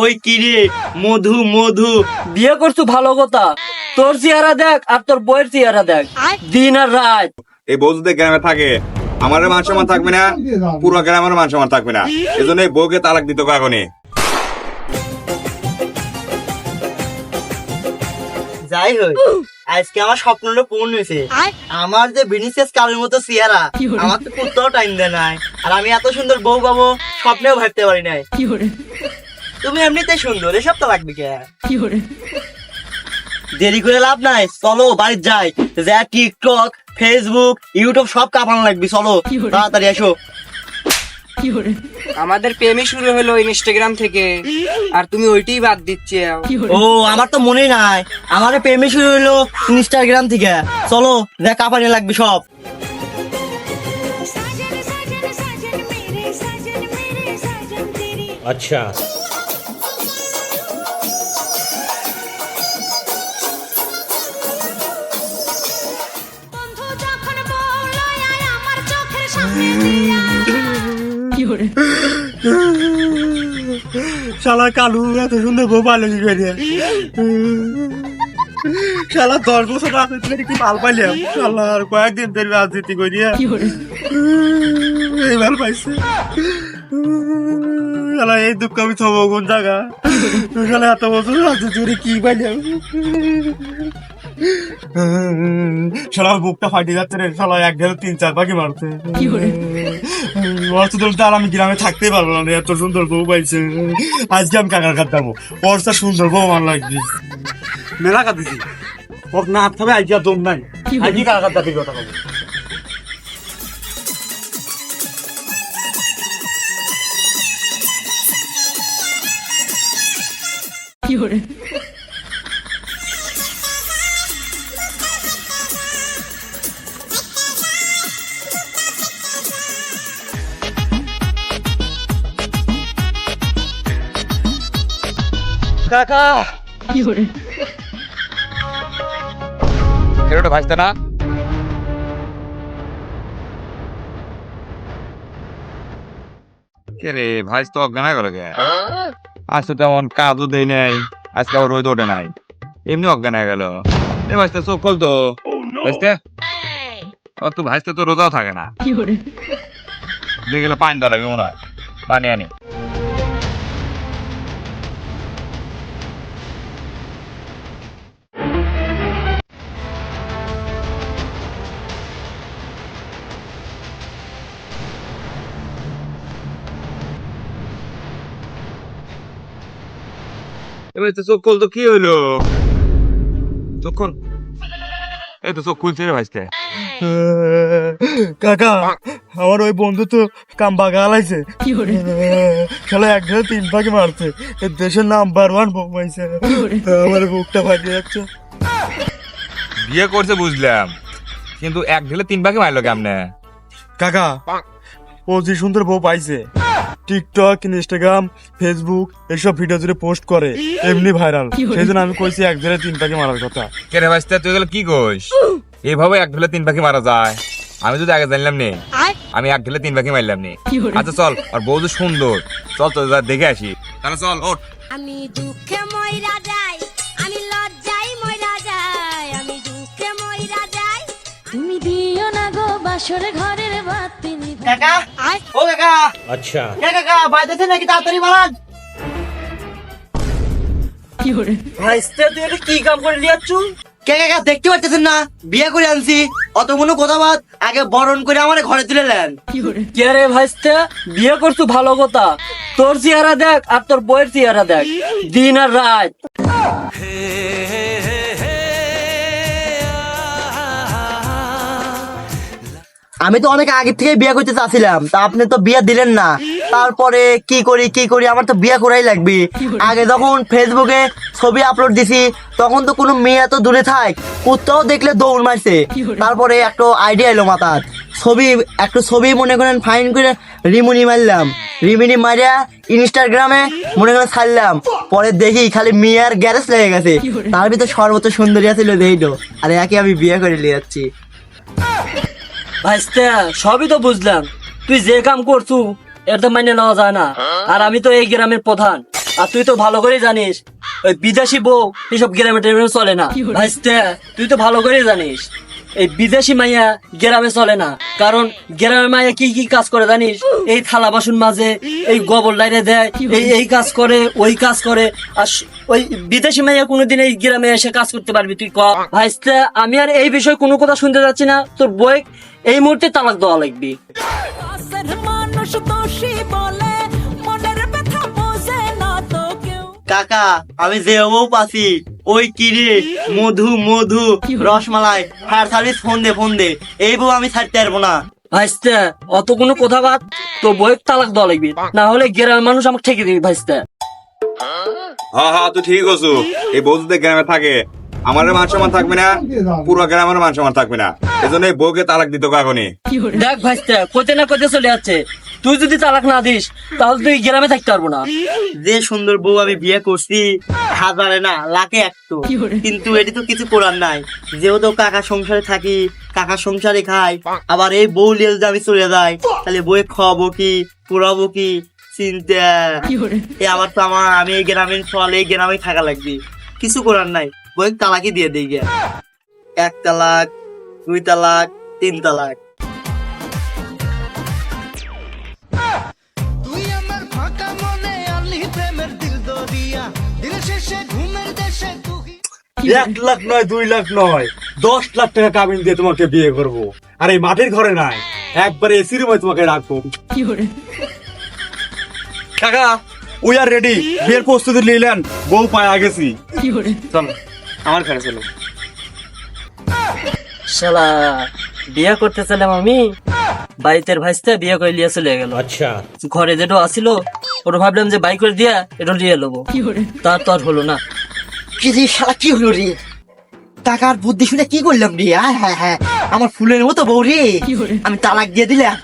ওই কিরে মধু মধু। বিয়ে করছু ভালো কথা। তোর চেহারা দেখ আর তোর বইয়ের চেহারা দেখ। দিন আর রাত। এই বউ যদি গ্রামে থাকে আমার মান সম্মান থাকবে না পুরো গ্রামের মান সম্মান থাকবে না। এই জন্য এই বউকে তালাক দিতে এখনই। যাই হোক আজকে আমার স্বপ্নটা পূর্ণ হয়েছে। আমার যে বিনিসেস কালের মতো চেহারা আমার তো কোথাও টাইম দেয় নাই। আর আমি এত সুন্দর বউ পাবো স্বপ্নেও ভাবতে পারি নাই। তুমি এমনিতে সুন্দর এসব তো লাগবে কে? দেরি করে লাভ নাই চলো বাড়ি যাই। যা টিকটক ফেসবুক ইউটিউব সব কাঁপানো লাগবে চলো। তাড়াতাড়ি এসো। আমাদের প্রেমই শুরু হলো ইনস্টাগ্রাম থেকে। আর তুমি ওইটাই বাদ দিচ্ছে। ও আমার তো মনে নাই। আমার প্রেমই শুরু হলো ইনস্টাগ্রাম থেকে। চলো দেখ কাপানি লাগবে সব। আচ্ছা। শালা কালু এত সুন্দর বউ কি করে? শালা দশ বছর রাজনীতি করে কি মাল পাইলাম? শালা আর কয়েকদিন ধরে রাজনীতি করিয়া এই মাল পাইছে। শালা এই দুঃখ আমি থব কোন জায়গা? শালা এত বছর রাজনীতি কি পাইলাম শালা বুকটা ফাটি যাচ্ছে রে। শালা এক গেলে তিন চার পাখি মারছে। অর্থ তুলতে আর আমি গ্রামে থাকতেই পারব না এত সুন্দর বউ পাইছে। আজকে আমি কাকার কাট যাব। অর্থ সুন্দর বউ আমার লাগবে। মেলা কাটিছি ওর না হাত থাকবে আজকে আর দম নাই। আজকে কাকার যাবি। কথা বলব কাকা ফেরোটা ভাজতে না কে রে ভাইস তো অজ্ঞান হয়ে গেল কে আজ তো তেমন কাজও দেয় নাই আজকে আবার রোদ ওঠে নাই। এমনি অজ্ঞান হয়ে গেল। এ ভাইস্তে চোখ খোল তো। ভাইস্তে ও তো ভাইস্তে তো রোদাও থাকে না। দেখলে পানি দাঁড়াবে মনে হয়। পানি আনি। এবার তো চোখ খুল তো কি হইল? চোখ খুল এই তো চোখ খুলছে রে ভাইস্তে। কাকা আমার ওই বন্ধু তো কাম বাগা লাইছে খেলা এক ঢেলে তিন পাখি মারছে। এ দেশের নাম্বার ওয়ান বউ পাইছে আমার বুকটা ফাটিয়ে যাচ্ছে। বিয়ে করছে বুঝলাম কিন্তু এক ঢেলে তিন ভাগে মারলো কেমনে? কাকা ও যে সুন্দর বউ পাইছে টিকটক ইনস্টাগ্রাম ফেসবুক এসব ভিডিও জুড়ে পোস্ট করে। এমনি ভাইরাল সেই জন্য আমি কইছি এক ধরে তিন পাখি মারার কথা। কে রে ভাইস্তে তুই গেলে কি কইস? এইভাবে এক ঢেলে তিন পাখি মারা যায়। আমি যদি আগে জানলাম নে আমি এক ঢেলে তিন পাখি মারলাম নে। আচ্ছা চল আর বউ তো সুন্দর। চল তো যা দেখে আসি। তাহলে চল ওঠ। আমি দুঃখে ময়রা যাই আমি লজ্জাই ময়রা যাই আমি দুঃখে ময়রা যাই। তুমি দিও না গো বাসর বাতি দেখতে পাচ্ছেন না? বিয়ে করে আনছি। অতগুলো কথা বাদ আগে বরণ করে আমার ঘরে তুলে নেন। কে রে ভাইস্তে বিয়ে করছু ভালো কথা। তোর চেহারা দেখ আর তোর বইয়ের চেহারা দেখ। দিন আর রাত। আমি তো অনেক আগে থেকে বিয়ে করতে চাচ্ছিলাম। তা আপনি তো বিয়ে দিলেন না। তারপরে কি করি কি করি? আমার তো বিয়ে করাই লাগবে। আগে যখন ফেসবুকে ছবি আপলোড দিছি, তখন তো কোনো মেয়ে এত দূরে থাক, কুত্তাও দেখলে দৌড় মারছে। তারপরে একটা আইডিয়া এলো মাথার। ছবি, একটা ছবি মনে করেন ফাইন করে রিমুনি মারলাম। রিমিনি মারিয়া ইনস্টাগ্রামে মনে করেন ছাড়লাম। পরে দেখি খালি মেয়ের গ্যারেজ লেগে গেছে। তার ভিতরে সর্বোচ্চ সুন্দরী দেখো আর একে আমি বিয়ে করে নিয়ে যাচ্ছি। ভাইস্তে, সবই তো বুঝলাম। তুই যে কাম করছু, এর তো নেওয়া যায় না। আর আমি তো এই গ্রামের প্রধান। আর তুই তো ভালো করে জানিস, ওই বিদেশি বউ এইসব গ্রামে টেমে চলে না। ভাইস্তে, তুই তো ভালো করে জানিস। এই বিদেশি মাইয়া গ্রামে চলে না। কারণ গ্রামের মাইয়া কি কি কাজ করে জানিস? এই থালা বাসন মাঝে এই গোবর লাইনে দেয়, এই এই কাজ করে, ওই কাজ করে। আর ওই বিদেশি মাইয়া কোনোদিন এই গ্রামে এসে কাজ করতে পারবি, তুই ক। ভাইস্তে আমি আর এই বিষয়ে কোনো কথা শুনতে যাচ্ছি না। তোর বই এই মুহূর্তে তালাক দেওয়া লাগবি। মানুষ কাকা আমি যে বউ পাচ্ছি ওই কিরে মধু মধু রসমালাই ফায়ার সার্ভিস ফোন দে ফোন দে এই বউ আমি ছাড়তে পারব না। ভাইস্তে অত কোনো কথা বাদ তোর বইয়ের তালাক দেওয়া লাগবি। না হলে গ্রামের মানুষ আমাকে ঠেকে দিবি ভাইস্তে। হ্যাঁ হ্যাঁ তুই ঠিক আছো এই বউ যদি গ্রামে থাকে আমার মান সম্মান থাকবে না পুরো গ্রামের মান সম্মান থাকবে না। এজন্য এই বউকে তালাক দিত কাগনি দেখ ভাইস্তে কোতে না কোতে চলে যাচ্ছে। তুই যদি তালাক না দিস তাহলে তুই গ্রামে থাকতে পারব না। যে সুন্দর বউ আমি বিয়ে করছি হাজারে না লাখে একটো কিন্তু এটি তো কিছু করার নাই। যেহেতু কাকা সংসারে থাকি কাকা সংসারে খাই আবার এই বউ লিয়ে যদি আমি চলে যাই তাহলে বউয়ে খাওয়াবো কি পুরাবো কি? চিন্তা। এ আবার তো আমার আমি এই গ্রামের ফল এই গ্রামে থাকা লাগবে। কিছু করার নাই। বই তালাকই দিয়ে দিই গে। এক তালাক দুই তালাক তিন তালাক। দিন ঘুমের দেশে এক লাখ নয় দুই লাখ নয় দশ লাখ টাকা কাবিন দিয়ে তোমাকে বিয়ে করব। আর এই মাটির ঘরে নাই একবারে এসি রুমে তোমাকে রাখব। কাকা উই আর রেডি বিয়ের প্রস্তুতি নিলেন বউ পায়ে গেছি চলো আমার ঘরে চলো। শালা বিয়ে করতে চাইলাম আমি। বাইতের ভাইস্তে বিয়ে করে লিয়ে চলে গেল। আচ্ছা। ঘরে যেটা আসিল ওটা ভাবলাম যে বাইক করে দিয়া এটা নিয়ে নেব তার তো আর হলো না। কি রে শালা কি হলো রে? টাকার বুদ্ধি শুনে কি করলাম রে? আয় হ্যাঁ হ্যাঁ আমার ফুলের মতো বউ রে। আমি তালাক দিয়ে দিলাম।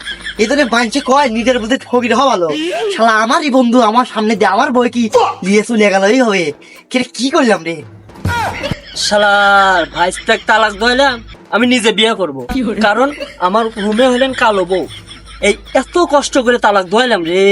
এই বাঞ্চে কয় নিজের বুদ্ধি ঠকির হওয়া ভালো। শালা আমারই বন্ধু আমার সামনে দিয়ে আমার বই কি দিয়ে চলে গেল এই হবে। কি রে, কি করলাম রে? শালার ভাইস্তাক তালাক দইলাম আমি নিজে বিয়ে করব। কারণ আমার রুমে হলেন কালো বউ। এই এত কষ্ট করে তালাক দইলাম রে।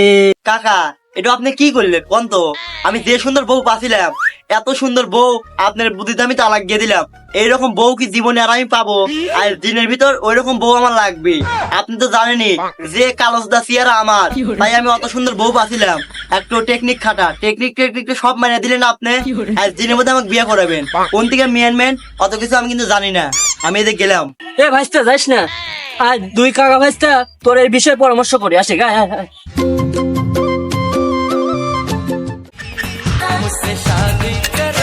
কাকা এটা আপনি কি করলেন? কোন তো? আমি যে সুন্দর বউ পাছিলাম এত সুন্দর বউ আপনার বুদ্ধিতে আমি তালাক দিয়ে দিলাম। এইরকম বউ কি জীবনে আর আমি পাবো? আর দিনের ভিতর ওই রকম বউ আমার লাগবে। আপনি তো জানেনই যে কালসদা সিয়ারা আমার তাই আমি অত সুন্দর বউ পাছিলাম। একটু টেকনিক খাটা। টেকনিক টেকনিক সব মানে দিলেন আপনি। আর দিনের মধ্যে আমাকে বিয়ে করাবেন। কোন থেকে মেন মেন অত কিছু আমি কিন্তু জানি না। আমি এদের গেলাম। এ ভাইস্তা যাইস না। আর দুই কাকা ভাইস্তা তোর এই বিষয়ে পরামর্শ করি। আসে গায়ে আয়, আয়। से शादी कर।